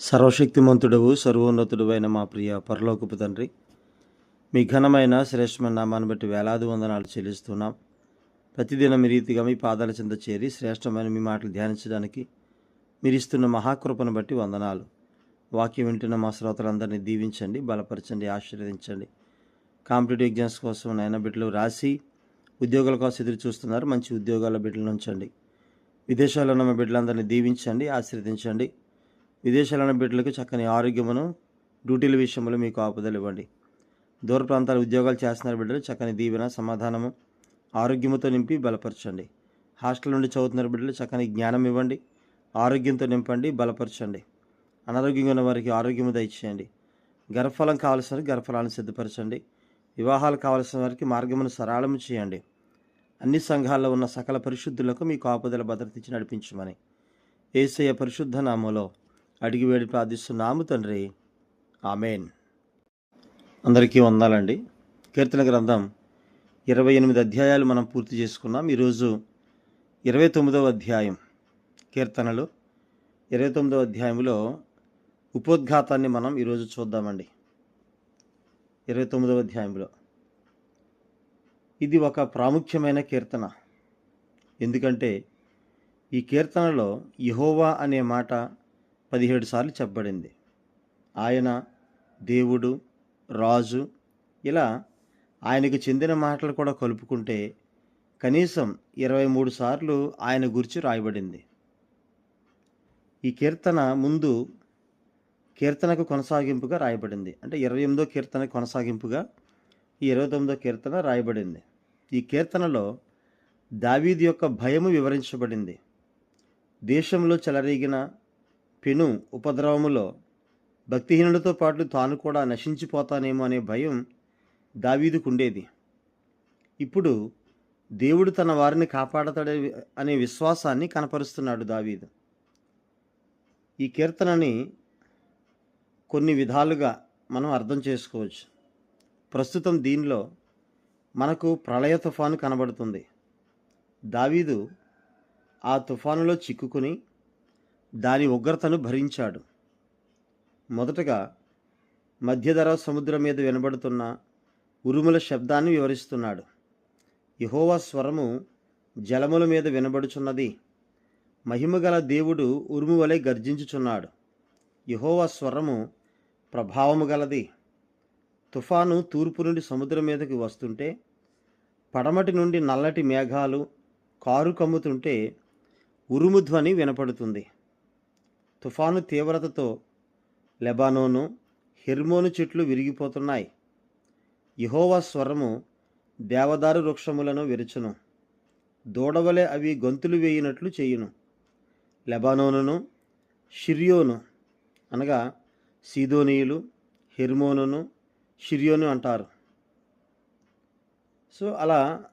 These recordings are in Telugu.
సర్వశక్తిమంతుడవు సర్వోన్నతుడు అయిన మా ప్రియ పరలోకపు తండ్రి మీ ఘనమైన శ్రేష్టమైన నామాన్ని బట్టి వేలాది వందనాలు చెల్లిస్తున్నాం. ప్రతిదినం మీ రీతిగా మీ పాదాల చెంత చేరి శ్రేష్టమైన మీ మాటలు ధ్యానించడానికి మీరు ఇస్తున్న మహాకృపను బట్టి వందనాలు. వాక్యం వింటున్న మా శ్రోతలందరినీ దీవించండి బలపరచండి ఆశీర్వదించండి. కాంపిటేటివ్ ఎగ్జామ్స్ కోసం నాయన బిడ్డలు రాసి ఉద్యోగాల కోసం ఎదురు చూస్తున్నారు. మంచి ఉద్యోగాల బిడ్డలు ఉంచండి. విదేశాల్లో ఉన్న మా బిడ్డలందరినీ దీవించండి ఆశీర్వదించండి. విదేశాల్లో బిడ్డలకు చక్కని ఆరోగ్యమును డ్యూటీల విషయంలో మీకు ఆపుదలు ఇవ్వండి. దూర ప్రాంతాల ఉద్యోగాలు చేస్తున్న బిడ్డలు చక్కని దీవెన సమాధానము ఆరోగ్యముతో నింపి బలపరచండి. హాస్టల్ నుండి చదువుతున్న బిడ్డలు చక్కని జ్ఞానం ఇవ్వండి. ఆరోగ్యంతో నింపండి బలపరచండి. అనారోగ్యంగా ఉన్న వారికి ఆరోగ్యము దయచేయండి. గర్భఫలం కావలసిన వారికి గర్భఫలాన్ని సిద్ధపరచండి. వివాహాలు కావలసిన వారికి మార్గమును సరళము చేయండి. అన్ని సంఘాల్లో ఉన్న సకల పరిశుద్ధులకు మీ కాపుదల భద్రత ఇచ్చి నడిపించమని. ఏసయ్య పరిశుద్ధ నామలో అడిగి వేడి ప్రార్థిస్తున్నాము తండ్రి. ఆమెన్. అందరికీ వందాలండి. కీర్తన గ్రంథం ఇరవై ఎనిమిది అధ్యాయాలు మనం పూర్తి చేసుకున్నాం. ఈరోజు ఇరవై తొమ్మిదవ అధ్యాయం కీర్తనలు. ఇరవై తొమ్మిదవ అధ్యాయంలో ఉపోద్ఘాతాన్ని మనం ఈరోజు చూద్దామండి. ఇరవై తొమ్మిదవ అధ్యాయంలో. ఇది ఒక ప్రాముఖ్యమైన కీర్తన. ఎందుకంటే ఈ కీర్తనలో యహోవా అనే మాట పదిహేడు సార్లు చెప్పబడింది. ఆయన దేవుడు రాజు ఇలా ఆయనకు చెందిన మాటలు కూడా కలుపుకుంటే కనీసం ఇరవై మూడు సార్లు ఆయన గురించి రాయబడింది. ఈ కీర్తన ముందు కీర్తనకు కొనసాగింపుగా రాయబడింది. అంటే ఇరవై ఎనిమిదో కీర్తన కొనసాగింపుగా ఈ ఇరవై తొమ్మిదో కీర్తన రాయబడింది. ఈ కీర్తనలో దావీది యొక్క భయము వివరించబడింది. దేశంలో చెలరేగిన పెను ఉపద్రవములో భక్తిహీనులతో పాటు తాను కూడా నశించిపోతానేమో అనే భయం దావీదుకు ఉండేది ఇప్పుడు దేవుడు తన వారిని కాపాడతాడే అనే విశ్వాసాన్ని కనపరుస్తున్నాడు దావీదు. ఈ కీర్తనని కొన్ని విధాలుగా మనం అర్థం చేసుకోవచ్చు. ప్రస్తుతం దీనిలో మనకు ప్రళయ తుఫాను కనబడుతుంది. దావీదు ఆ తుఫానులో చిక్కుకుని దాని ఉగ్రతను భరించాడు. మొదటగా మధ్యధర సముద్రం మీద వినబడుతున్న ఉరుముల శబ్దాన్ని వివరిస్తున్నాడు. యహోవా స్వరము జలముల మీద వినబడుచున్నది. మహిమగల దేవుడు ఉరుము వలె గర్జించుచున్నాడు. యహోవా స్వరము ప్రభావము గలది. తుఫాను తూర్పు నుండి సముద్రం మీదకి వస్తుంటే పడమటి నుండి నల్లటి మేఘాలు కారు కమ్ముతుంటే ఉరుము ధ్వని వినపడుతుంది. తుఫాను తీవ్రతతో లెబానోను హెర్మోను చెట్లు విరిగిపోతున్నాయి. యహోవా స్వరము దేవదారు వృక్షములను విరచును. దూడవలే అవి గొంతులు వేయినట్లు చేయును. లెబానోనును షిర్యోను అనగా సీదోనీయులు హెర్మోనును షిర్యోను అంటారు. సో అలా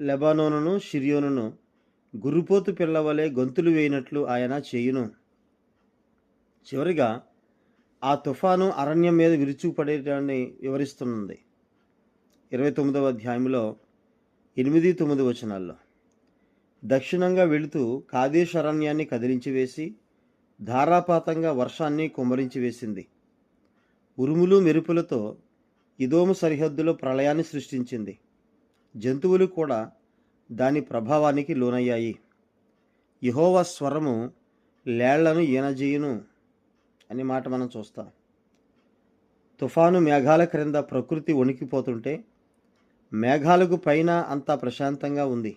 లెబానోనును షిర్యోనును గురుపోతు పిల్లవలే గొంతులు వేయినట్లు ఆయన చేయును. చివరిగా ఆ తుఫాను అరణ్యం మీద విరుచుపడేటాన్ని వివరిస్తున్నది. ఇరవై తొమ్మిదవ అధ్యాయంలో ఎనిమిది తొమ్మిది వచనాల్లో దక్షిణంగా వెళుతూ కాదేశ్ అరణ్యాన్ని కదిలించి వేసి ధారాపాతంగా వర్షాన్ని కుమ్మరించి వేసింది. ఉరుములు మెరుపులతో ఇదోము సరిహద్దులో ప్రళయాన్ని సృష్టించింది. జంతువులు కూడా దాని ప్రభావానికి లోనయ్యాయి. యహోవా స్వరము లేళ్ళను ఈనజేయును. అనే మాట మనం చూస్తాం. తుఫాను మేఘాల క్రింద ప్రకృతి వణికిపోతుంటే మేఘాలకు పైన అంతా ప్రశాంతంగా ఉంది.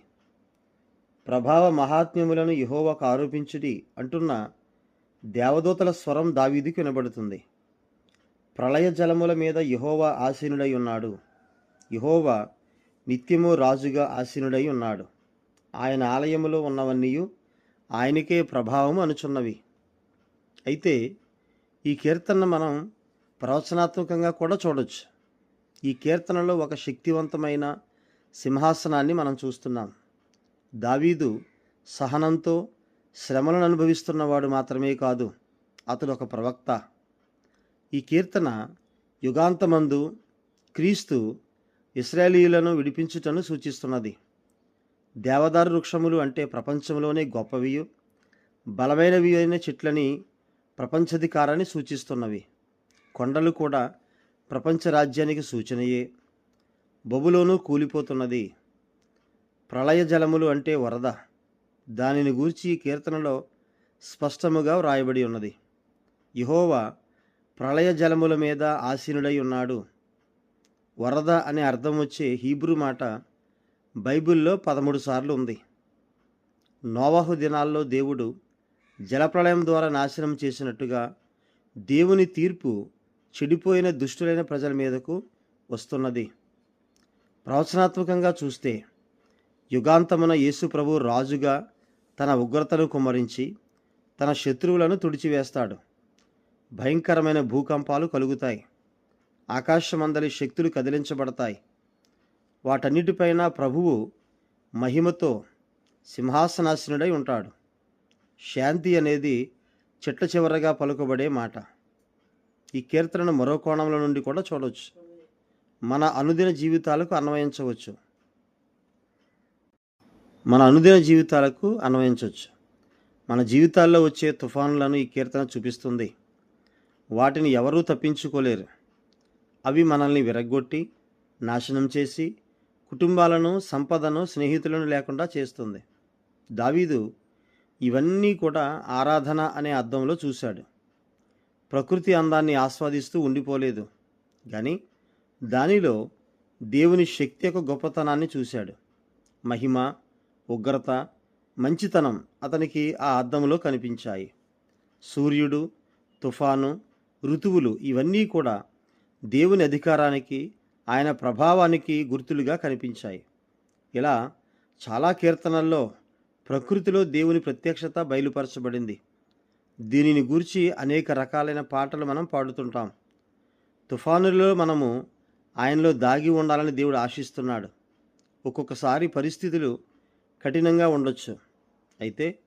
ప్రభావ మహాత్మ్యములను యహోవాకు ఆరోపించుడి అంటున్న దేవదూతల స్వరం దావీదికి వినబడుతుంది. ప్రళయ జలముల మీద యహోవా ఆసీనుడై ఉన్నాడు. యహోవా నిత్యము రాజుగా ఆసీనుడై ఉన్నాడు. ఆయన ఆలయములో ఉన్నవన్నీ ఆయనకే ప్రభావం అనుచున్నవి. అయితే ఈ కీర్తనను మనం ప్రవచనాత్మకంగా కూడా చూడొచ్చు. ఈ కీర్తనలో ఒక శక్తివంతమైన సింహాసనాన్ని మనం చూస్తున్నాం. దావీదు సహనంతో శ్రమలను అనుభవిస్తున్నవాడు మాత్రమే కాదు అతడు ఒక ప్రవక్త. ఈ కీర్తన యుగాంతమందు క్రీస్తు ఇస్రాయేలీయులను విడిపించుటను సూచిస్తున్నది. దేవదారు వృక్షములు అంటే ప్రపంచంలోనే గొప్పవియు బలమైనవి అయిన చెట్లని ప్రపంచాధికారాన్ని సూచిస్తున్నవి. కొండలు కూడా ప్రపంచ రాజ్యానికి సూచనయే. బొబులోను కూలిపోతున్నది. ప్రళయ జలములు అంటే వరద. దానిని గూర్చి ఈ కీర్తనలో స్పష్టముగా వ్రాయబడి ఉన్నది. యహోవా ప్రళయ జలముల మీద ఆసీనుడై ఉన్నాడు. వరద అనే అర్థం వచ్చే హీబ్రూ మాట బైబిల్లో పదమూడు సార్లు ఉంది. నోవాహు దినాల్లో దేవుడు జలప్రళయం ద్వారా నాశనం చేసినట్టుగా దేవుని తీర్పు చెడిపోయిన దుష్టులైన ప్రజల మీదకు వస్తున్నది. ప్రవచనాత్మకంగా చూస్తే యుగాంతమున యేసు ప్రభు రాజుగా తన ఉగ్రతను కుమ్మరించి తన శత్రువులను తుడిచివేస్తాడు. భయంకరమైన భూకంపాలు కలుగుతాయి. ఆకాశమందలి శక్తులు కదిలించబడతాయి. వాటన్నిటిపైన ప్రభువు మహిమతో సింహాసనాశినుడై ఉంటాడు. శాంతి అనేది చెట్ల చివరగా పలుకబడే మాట. ఈ కీర్తనను మరో కోణంలో నుండి కూడా చూడవచ్చు మన అనుదిన జీవితాలకు అన్వయించవచ్చు. మన అనుదిన జీవితాలకు అన్వయించవచ్చు. మన జీవితాల్లో వచ్చే తుఫానులను ఈ కీర్తన చూపిస్తుంది. వాటిని ఎవరూ తప్పించుకోలేరు. అవి మనల్ని విరగ్గొట్టి నాశనం చేసి కుటుంబాలను సంపదను స్నేహితులను లేకుండా చేస్తుంది. దావీదు ఇవన్నీ కూడా ఆరాధన అనే అర్థంలో చూశాడు. ప్రకృతి అందాన్ని ఆస్వాదిస్తూ ఉండిపోలేదు. కానీ దానిలో దేవుని శక్తి యొక్క గొప్పతనాన్ని చూశాడు. మహిమ ఉగ్రత మంచితనం అతనికి ఆ అద్దంలో కనిపించాయి. సూర్యుడు తుఫాను ఋతువులు ఇవన్నీ కూడా దేవుని అధికారానికి ఆయన ప్రభావానికి గుర్తులుగా కనిపించాయి. ఇలా చాలా కీర్తనల్లో ప్రకృతిలో దేవుని ప్రత్యక్షత బయలుపరచబడింది. దీనిని గూర్చి అనేక రకాలైన పాటలు మనం పాడుతుంటాం. తుఫానులలో మనము ఆయనలో దాగి ఉండాలని దేవుడు ఆశిస్తున్నాడు. ఒక్కొక్కసారి పరిస్థితులు కఠినంగా ఉండొచ్చు. అయితే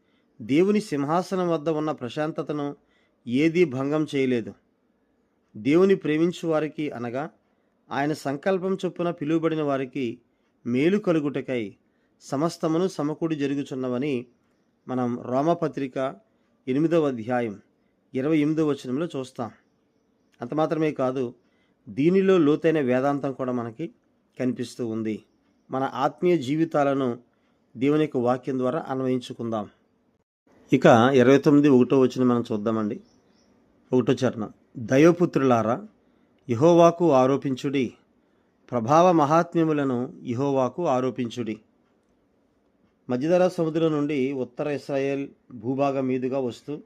దేవుని సింహాసనం వద్ద ఉన్న ప్రశాంతతను ఏదీ భంగం చేయలేదు. దేవుని ప్రేమించు వారికి అనగా ఆయన సంకల్పం చొప్పున పిలువబడిన వారికి మేలు కలుగుటకై సమస్తమును సమకూడి జరుగుచున్నవని మనం రోమపత్రిక ఎనిమిదవ అధ్యాయం ఇరవై ఎనిమిదవ వచనంలో చూస్తాం. అంత మాత్రమే కాదు దీనిలో లోతైన వేదాంతం కూడా మనకి కనిపిస్తూ ఉంది. మన ఆత్మీయ జీవితాలను దేవుని యొక్క వాక్యం ద్వారా అన్వయించుకుందాం. ఇక ఇరవై తొమ్మిది ఒకటో వచ్చిన మనం చూద్దామండి. ఒకటో చరణం. దైవపుత్రులారా యహోవాకు ఆరోపించుడి. ప్రభావ మహాత్మ్యములను యహోవాకు ఆరోపించుడి. మధ్యధరా సముద్రం నుండి ఉత్తర ఇస్రాయేల్ భూభాగం మీదుగా వస్తూ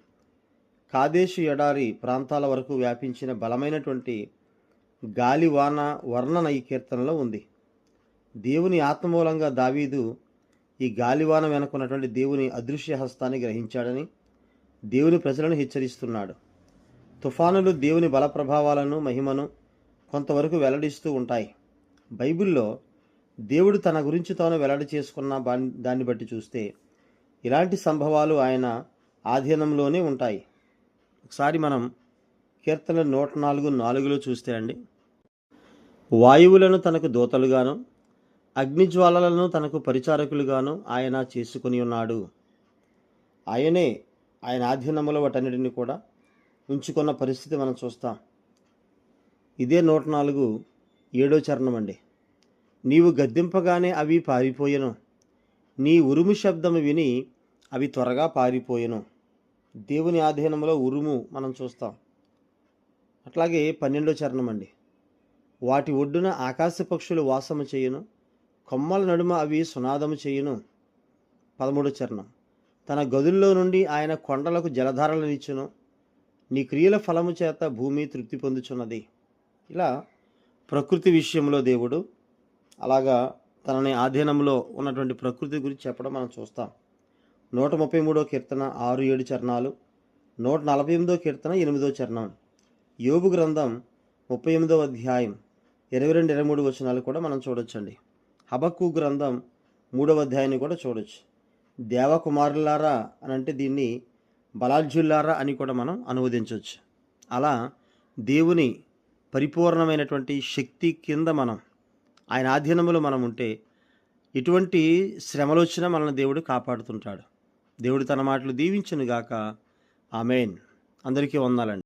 కాదేశు ఎడారి ప్రాంతాల వరకు వ్యాపించిన బలమైనటువంటి గాలివాన వర్ణన ఈ కీర్తనలో ఉంది. దేవుని ఆత్మమూలంగా దావీదు ఈ గాలివాన వెనుకున్నటువంటి దేవుని అదృశ్య హస్తాన్ని గ్రహించాడని దేవుని ప్రజలను హెచ్చరిస్తున్నాడు. తుఫానులు దేవుని బల ప్రభావాలను మహిమను కొంతవరకు వెల్లడిస్తూ ఉంటాయి. బైబిల్లో దేవుడు తన గురించి తాను వెల్లడి చేసుకున్న దాన్ని బట్టి చూస్తే ఇలాంటి సంభవాలు ఆయన ఆధీనంలోనే ఉంటాయి. ఒకసారి మనం కీర్తన నూట నాలుగు నాలుగులో చూస్తే అండి. వాయువులను తనకు దూతలుగాను అగ్నిజ్వాలలను తనకు పరిచారకులుగాను ఆయన చేసుకుని ఉన్నాడు. ఆయనే ఆయన ఆధీనంలో వాటన్నిటిని కూడా ఉంచుకున్న పరిస్థితి మనం చూస్తాం. ఇదే నూట నాలుగు ఏడో చరణం అండి. నీవు గద్దింపగానే అవి పారిపోయెను. నీ ఉరుము శబ్దము విని అవి త్వరగా పారిపోయెను. దేవుని ఆధీనంలో ఉరుము మనం చూస్తాం. అట్లాగే పన్నెండో చరణం అండి. వాటి ఒడ్డున ఆకాశ పక్షులు వాసము చేయును. కొమ్మల నడుమ అవి సునాదము చేయును. పదమూడో చరణం. తన గదుల్లో నుండి ఆయన కొండలకు జలధారలనిచ్చును నీ క్రియల ఫలము చేత భూమి తృప్తి పొందుచున్నది. ఇలా ప్రకృతి విషయంలో దేవుడు అలాగా తనని ఆధీనంలో ఉన్నటువంటి ప్రకృతి గురించి చెప్పడం మనం చూస్తాం. నూట ముప్పై మూడో కీర్తన ఆరు ఏడు చరణాలు నూట నలభై ఎనిమిదో కీర్తన ఎనిమిదో చరణం యోగు గ్రంథం ముప్పై ఎనిమిదో అధ్యాయం ఇరవై రెండు ఇరవై మూడు వచనాలు కూడా మనం చూడొచ్చండి. హబక్కు గ్రంథం మూడవ అధ్యాయాన్ని కూడా చూడొచ్చు. దేవకుమారులారా అని అంటే దీన్ని బలాజ్యుల్లారా అని కూడా మనం అనువదించవచ్చు అలా దేవుని పరిపూర్ణమైనటువంటి శక్తి కింద మనం ఆయన ఆధీనంలో మనం ఉంటే ఎటువంటి శ్రమలు వచ్చినా మనల్ని దేవుడు కాపాడుతుంటాడు. దేవుడు తన మాటలు దీవించను గాక ఆమెన్. అందరికీ వందాలండి.